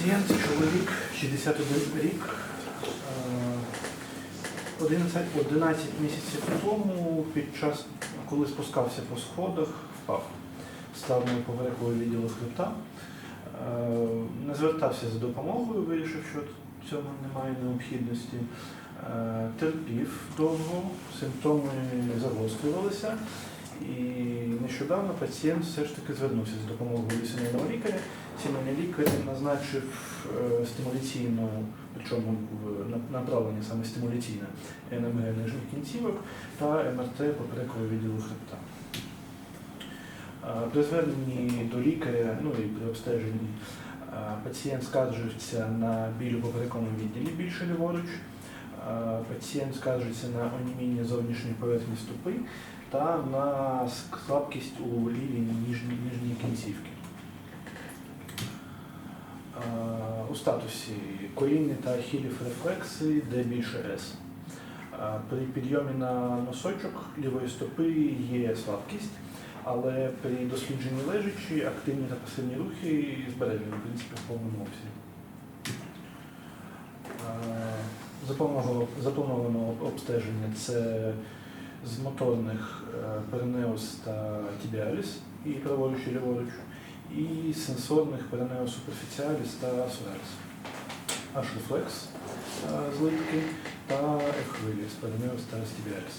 Пацієнт, чоловік, 61 рік, е, 11, 11 місяців тому, під час, коли спускався по сходах, впав. Став на поверховий відділу хребта. Е, Не звертався за допомогою, вирішив, що в цьому немає необхідності. Е, Терпів довго, симптоми загострювалися. І нещодавно пацієнт все ж таки звернувся з допомогою сімейного лікаря. Сімейний лікар назначив е, стимуляційну, причому направлення саме стимуляційне НМГ нижніх кінцівок та МРТ поперекового відділу хребта. Е, При зверненні до лікаря, ну і при обстеженні, е, пацієнт скаржиться на біль у поперековому відділі більше ліворуч. Пацієнт скаржиться на оніміння зовнішньої поверхні стопи та на слабкість у лівій нижній кінцівці. Е, У статусі колінні та ахілів рефлекси, де більше С. При підйомі на носочок лівої стопи є слабкість, але при дослідженні лежачі активні та пасивні рухи збережені, в принципі, в повному обсязі. Заплановано обстеження це з моторних е, перенеус та тібіаліс і праворуч і ліворуч, і сенсорних перенеус суперфіціаліс та сораліс. Аж рефлекс е, злитки та ехвилі з перенеус та стібіаліс.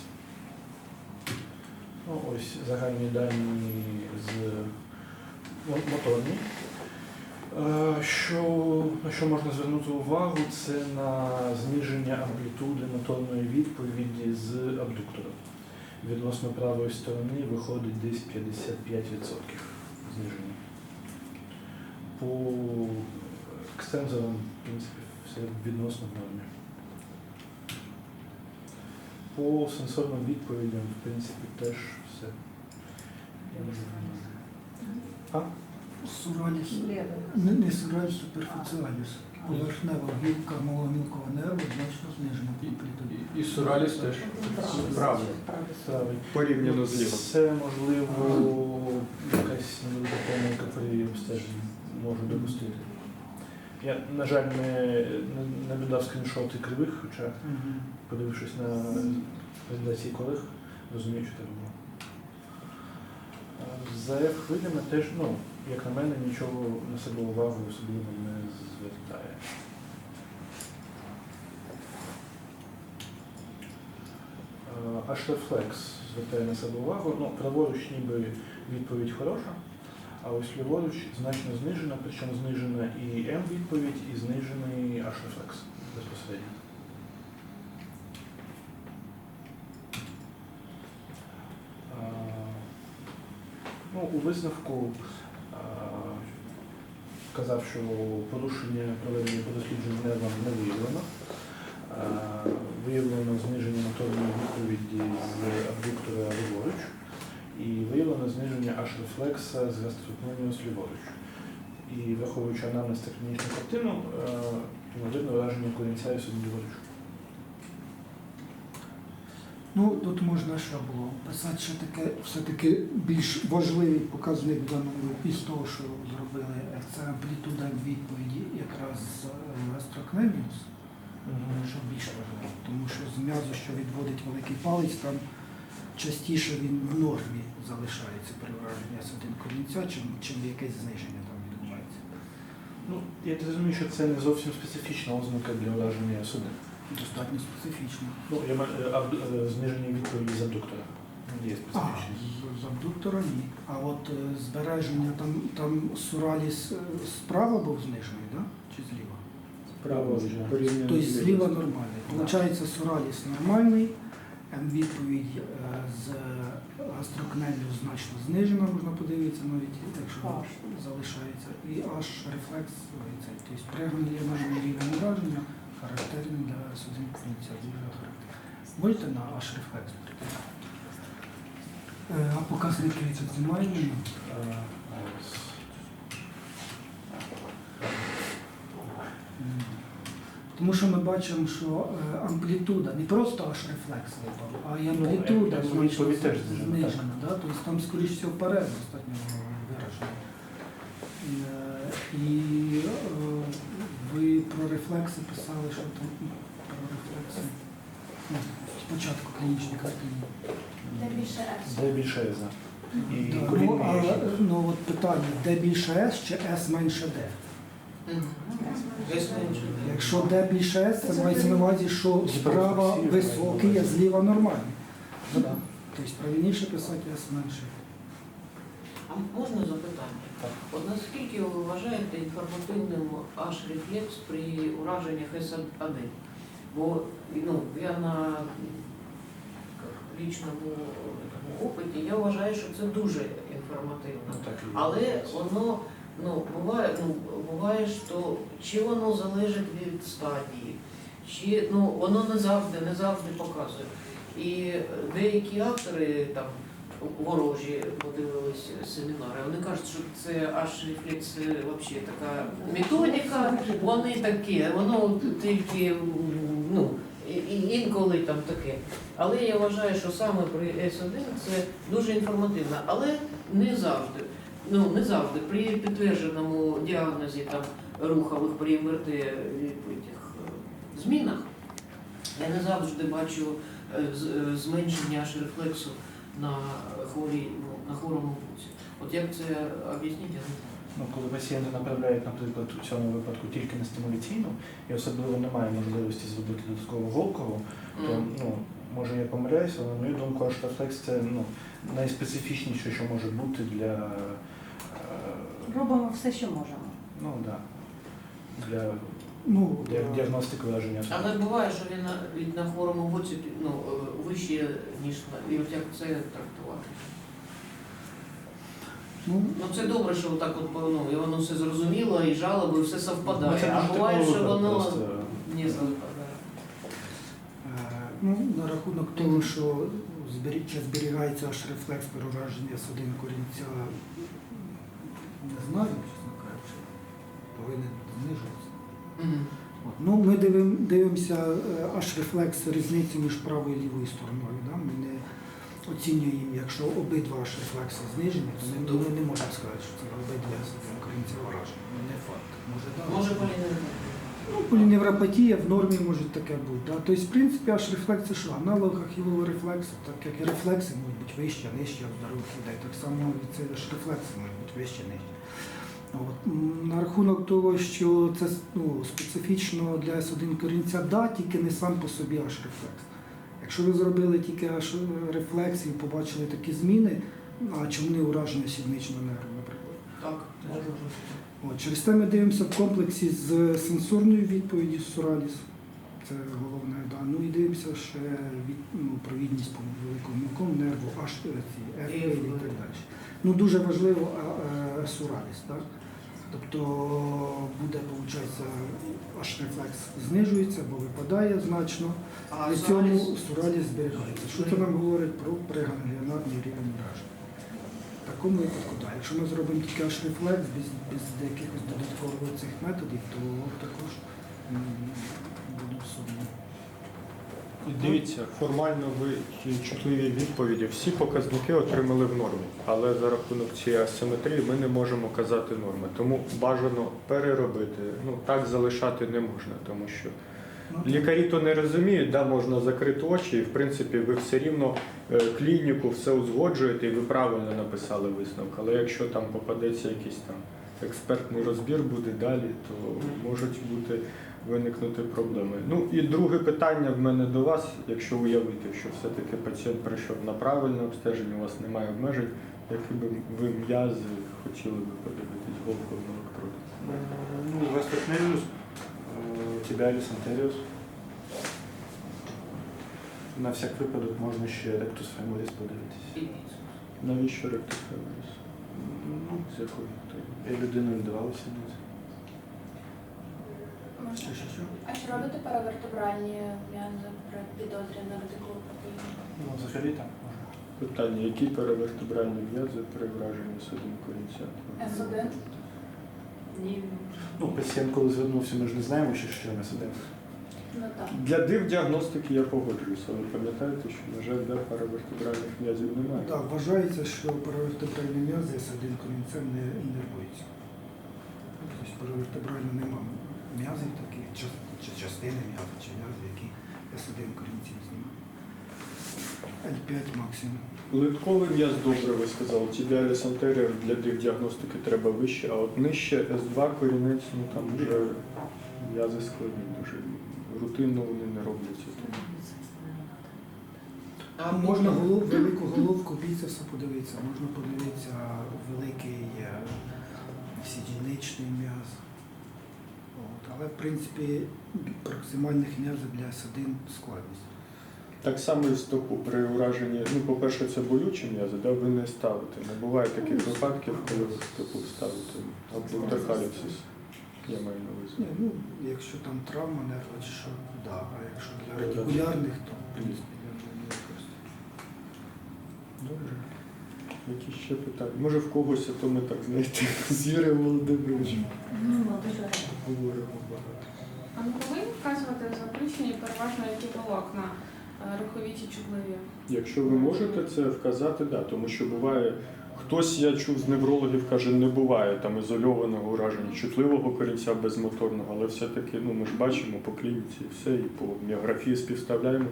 Ну, ось загальні дані з мо- моторні. Е, Що, на що можна звернути увагу, це на зниження амплітуди моторної відповіді з абдуктора. Відносно правої сторони виходить десь 55% зниження. По екстензорам, в принципі, все відносно в нормі. По сенсорним відповідям, в принципі, теж все. Я не знаю. А? Сураліс, не, не сураліс, суперфіціаліс. Поверхнева гілка маломілкого нерву значно знижена при амплітуді. І Сураліс теж Правий. порівняно з лівим. Це можливо якась невелика помилка при обстеженні можу допустити. Я, на жаль, не, не, не додав скріншоти кривих, хоча, подивившись на презентації колег, розумію, що так було. А За F хвилями теж, ну, як на мене, нічого на себе увагу особливо не звертає. Е, Аж рефлекс звертає на себе увагу. Ну, праворуч ніби відповідь хороша, а ось ліворуч значно знижена, причому знижена і М відповідь, і знижений аж рефлекс безпосередньо. Е, Ну, у висновку е, вказав, що порушення проведення по нервам не виявлено. Е, Виявлено зниження моторної відповіді з абдуктора ліворуч і виявлено зниження аж рефлекса з гастрокноміус ліворуч. І враховуючи анамнез та клінічну картину, е, ймовірно враження корінця і собі ліворуч. Ну, тут можна що було писати, що таке все-таки більш важливий показник в даному випадку з того, що зробили е, це амплітуда відповіді якраз з гастрокнеміус, що більш важливо, тому що з м'язу, що відводить великий палець, там частіше він в нормі залишається при враженні судин корінця, чим, чим якесь зниження там відбувається. Ну, я розумію, що це не зовсім специфічна ознака для враження судин. Достатньо специфічно. Ну, я маю е, абду- е, зниження відповіді з абдуктора. Є А, специфічні. з- з абдуктора ні. А от е, збереження там, там сураліс е, справа був знижений, да? чи зліва? Да. порівняно Тобто зліва нормальний. Получається, сураліс нормальний, М відповідь е, з гастрокнелью значно знижена, можна подивитися навіть, якщо залишається. І аж рефлекс, ой, цей, тобто прегоніліональний рівень враження характерний для судин кінця. Дуже. Можете на аж рефлекс? Е, А показники рецепціональні? Е, Тому що ми бачимо, що е, амплітуда, не просто аж рефлекс випав, а й амплітуда М- М значно знижена. Да? Тобто там, скоріш всього, перед достатньо виражено. Е, І е, рефлекси писали, що там ну, про рефлекси. Ну, спочатку клінічні картини. Де більше С? Де більше С. І ну, ну от питання, де більше С чи С менше Д? Якщо Д більше С, це мається на увазі, що справа високий, а зліва нормальний. Тобто правильніше писати С менше. А можна запитання? От наскільки ви вважаєте інформативним аж рефлекс при ураженнях С1? Бо ну, я на лічному опиті я вважаю, що це дуже інформативно. Ну. Але воно ну, буває, ну, буває, що чи воно залежить від стадії, чи ну, воно не завжди, не завжди показує. І деякі автори там ворожі подивились семінари, вони кажуть, що це аж рефлекс взагалі така методика, вони такі, воно тільки ну, інколи там таке. Але я вважаю, що саме при С1 це дуже інформативно, але не завжди. Ну, не завжди. При підтвердженому діагнозі там рухових при МРТ тих, е, змінах я не завжди бачу е, е, зменшення аж рефлексу на хворій, ну, на хворому боці. От як це об'ясніть, я не знаю. Ну, коли пацієнти направляють, наприклад, у цьому випадку тільки на стимуляційну, і особливо немає можливості зробити додатково голкову, то ну, може я помиляюся, але на мою думку, аж рефлекс це ну, найспецифічніше, що може бути для, е, Робимо все, що можемо. ну, да, для, Ну, для діагностики ураження. Але буває, що він на, від- на хворому боці ну, е, вище, ніж на. І от як це трактувати? ну, Ну це добре, що так от ну, і воно все зрозуміло, і жалоби, і все Ну, совпадає. це а буває, що воно просто. не совпадає. Е, Ну, на рахунок того, що збері- зберігається аж рефлекс перераження судин корінця, не знаю, Ну, ми дивим, дивимося е, аж рефлекс різницю між правою і лівою стороною. Да? Ми не оцінюємо, якщо обидва аж рефлекси знижені, то ми, ми не можемо сказати, що це обидва корінця враження. Не факт. Може, да. Може полінити. Ну, поліневропатія в нормі може таке бути. Да? Тобто, в принципі, аж рефлекс це що? Аналог ахілового рефлексу, так як і рефлекси можуть бути вищі, нижчі у здорових людей. Так само це ж рефлекси можуть бути вищі, нижчі. От. На рахунок того, що це ну, специфічно для S1 корінця, да, тільки не сам по собі аж рефлекс. Якщо ви зробили тільки аж е, рефлекс і побачили такі зміни, а чому не ураження сідничного нерву, наприклад? Так. От, через те ми дивимося в комплексі з сенсорною відповіддю Сураліс. Це головне, да. Ну і дивимося ще від, ну, провідність по великому мілкому нерву, аж е, ці і так далі. Ну дуже важливо а, е, Сураліс, так? Тобто буде, виходить, аж рефлекс знижується, бо випадає значно, А при цьому Сураліс зберігається. Що це нам говорить про прегангліонарний рівень враження? В такому випадку, так. Якщо ми зробимо тільки аж рефлекс без, без якихось додаткових цих методів, то також м, буде сумно. Дивіться, формально ви чутливі відповіді, всі показники отримали в нормі, але за рахунок цієї асиметрії ми не можемо казати норми. Тому бажано переробити. Ну так залишати не можна, тому що Ну, лікарі то не розуміють, да, можна закрити очі, і в принципі ви все рівно е, клініку все узгоджуєте, і ви правильно написали висновок. Але якщо там попадеться якийсь там експертний розбір буде далі, то можуть бути виникнути проблеми. Ну і друге питання в мене до вас, якщо уявити, що все-таки пацієнт прийшов на правильне обстеження, у вас немає обмежень, які би ви м'язи хотіли би подивитись голку на електроді? Ну, гастрокневіус, тібіаліс антеріус. На всяк випадок можна ще ректус феморіс подивитися. І- Навіщо ректифікація? Ну, З метою? я людину віддавалася на Що, що? А чи робите паравертебральні м'язи при підозрі на радикулопатію? Ну, взагалі так. Питання, які перевертебральні м'язи при враженні судин корінця? С1? Ні. Ну, пацієнт, коли звернувся, ми ж не знаємо, що ще на сидимо. Ну так. Для див діагностики я погоджуюся. Ви пам'ятаєте, що, на жаль, для паравертебральних м'язів немає? Так, вважається, що паравертебральні м'язи з один корінцем не іннервуються. Тобто паравертебрально немає м'язів таких, чи, частини м'язів, чи м'язів, які S1 корінців знімають. L5 максимум. Литковий м'яз добре ви сказали. Тібіаліс антеріор для діагностики треба вище, а от нижче С2 корінець, ну там вже м'язи складні дуже. Рутинно вони не робляться. А можна голов, велику головку біцепса подивитися, можна подивитися великий е, сідільничний м'яз. От. Але в принципі проксимальних м'язів для S1 складність. Так само і в стопу. При ураженні, ну, по-перше, це болючі м'язи, да, ви не ставите. Не буває таких випадків, коли ви в стопу ставите або інтеркаліпсис. Я маю на увазі. Ні, ну, якщо там травма нерва чи що, да. а якщо для радикулярних, то в принципі я не використовую. Добре. Які ще питання? Може в когось, а то ми так знаєте, з Юрієм Володимировичем говоримо багато. А ми повинні вказувати в заключенні переважно які волокна е, рухові чи чутливі? Якщо ви можете це вказати, да, тому що буває, хтось, я чув з неврологів, каже, не буває там ізольованого ураження, чутливого корінця безмоторного, але все-таки ну, ми ж бачимо по клініці і все, і по міографії співставляємо.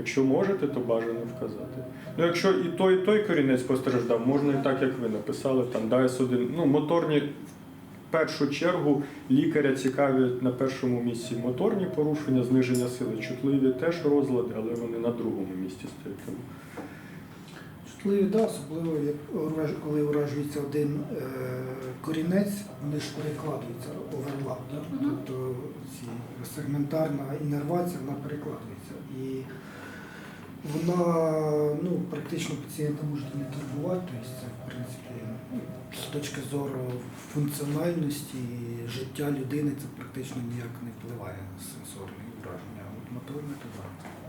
Якщо можете, то бажано вказати. Ну, якщо і той, і той корінець постраждав, можна і так, як ви написали, там ДАЕС-1. Ну, моторні в першу чергу лікаря цікавлять на першому місці моторні порушення, зниження сили, чутливі теж розлади, але вони на другому місці стоять. Чутливі, да, особливо коли уражується один е, корінець, вони ж перекладуються оверлап. Да? Тобто ці сегментарна іннервація вона перекладується. І вона ну, практично пацієнта може не турбувати. Тобто це, в принципі, з точки зору функціональності життя людини це практично ніяк не впливає на сенсорне враження. От моторне то так.